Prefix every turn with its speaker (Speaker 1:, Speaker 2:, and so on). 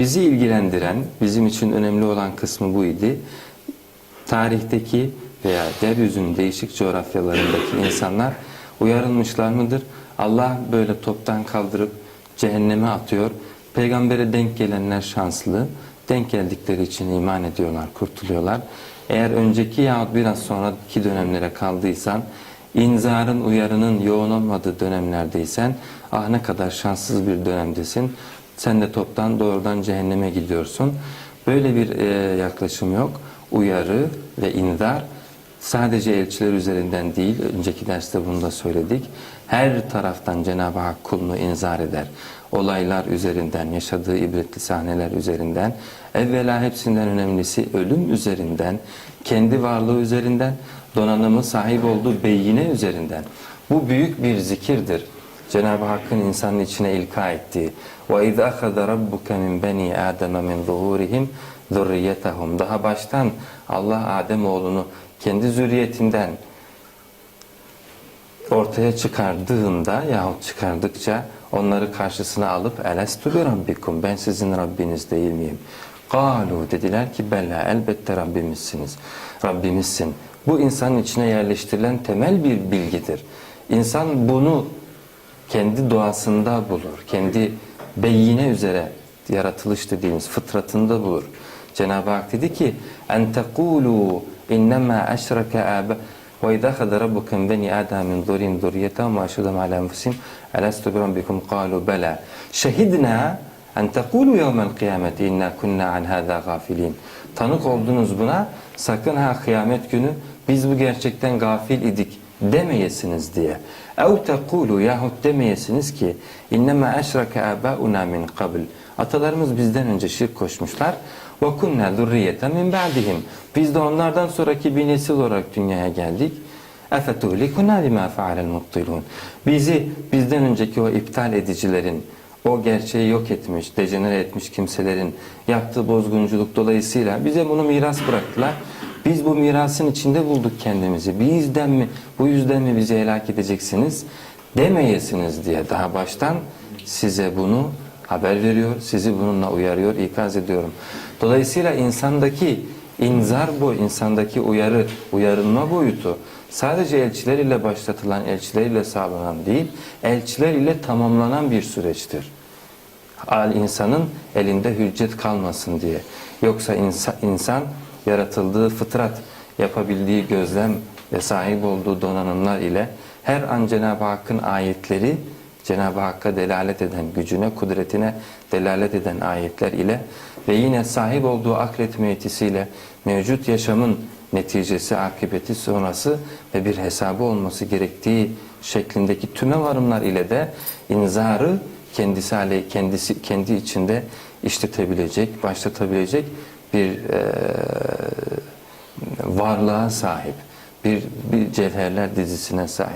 Speaker 1: Bizi ilgilendiren, bizim için önemli olan kısmı bu idi. Tarihteki veya yeryüzünün değişik coğrafyalarındaki insanlar uyarılmışlar mıdır? Allah böyle toptan kaldırıp cehenneme atıyor. Peygambere denk gelenler şanslı. Denk geldikleri için iman ediyorlar, kurtuluyorlar. Eğer önceki yahut biraz sonraki dönemlere kaldıysan, inzarın, uyarının yoğun olmadığı dönemlerdeysen, ah ne kadar şanssız bir dönemdesin. Sen de toptan doğrudan cehenneme gidiyorsun. Böyle bir e, yaklaşım yok. Uyarı ve inzar sadece elçiler üzerinden değil, önceki derste bunu da söyledik. Her taraftan Cenab-ı Hak kulunu inzar eder. Olaylar üzerinden, yaşadığı ibretli sahneler üzerinden, evvela hepsinden önemlisi ölüm üzerinden, kendi varlığı üzerinden, donanımı sahip olduğu beyine üzerinden. Bu büyük bir zikirdir. Cenab-ı Hakk'ın insanın içine ilka ettiği وَاِذْ أَخَذَ رَبُّكَ مِنْ بَنِي آدَمَ مِنْ ظُهُورِهِمْ ذُرِّيَّتَهُمْ Daha baştan Allah Adem oğlunu kendi zürriyetinden ortaya çıkardığında yahut çıkardıkça onları karşısına alıp elestu bi rabbikum ben sizin Rabbiniz değil miyim? Galu dediler ki bella elbette Rabbimizsiniz. Rabbimizsin. Bu insanın içine yerleştirilen temel bir bilgidir. İnsan bunu kendi doğasında bulur. Kendi beyine üzere yaratılış dediğimiz fıtratında bulur. Cenab-ı Hak dedi ki en tekulu innema eşreke aba ve idâ khada rabbukum beni adam min zurin zurriyetahum ve aşhedum ala enfusim elestu bi rabbikum kalu bela şehidna en tekulu yevmel kıyameti inna kunna an hâzâ gafilin tanık oldunuz buna sakın ha kıyamet günü biz bu gerçekten gafil idik demeyesiniz diye. Ev tekulu yahut demeyesiniz ki innema eşreke abauna min qabl. Atalarımız bizden önce şirk koşmuşlar. Ve kunna zurriyeten min ba'dihim. Biz de onlardan sonraki bir nesil olarak dünyaya geldik. Efetuhlikuna bima fa'alel mubtilun. Bizi bizden önceki o iptal edicilerin o gerçeği yok etmiş, dejenere etmiş kimselerin yaptığı bozgunculuk dolayısıyla bize bunu miras bıraktılar. Biz bu mirasın içinde bulduk kendimizi. Bir yüzden mi, bu yüzden mi bizi helak edeceksiniz demeyesiniz diye daha baştan size bunu haber veriyor, sizi bununla uyarıyor, ikaz ediyorum. Dolayısıyla insandaki inzar bu, insandaki uyarı, uyarılma boyutu sadece elçiler ile başlatılan, elçiler ile sağlanan değil, elçiler ile tamamlanan bir süreçtir. Al insanın elinde hüccet kalmasın diye. Yoksa insan, insan yaratıldığı fıtrat, yapabildiği gözlem ve sahip olduğu donanımlar ile her an Cenab-ı Hakk'ın ayetleri, Cenab-ı Hakk'a delalet eden, gücüne, kudretine delalet eden ayetler ile ve yine sahip olduğu akletme yetisiyle mevcut yaşamın neticesi, akıbeti sonrası ve bir hesabı olması gerektiği şeklindeki tüme varımlar ile de inzarı kendisi hale, kendisi kendi içinde işletebilecek, başlatabilecek bir e, varlığa sahip, bir, bir cevherler dizisine sahip.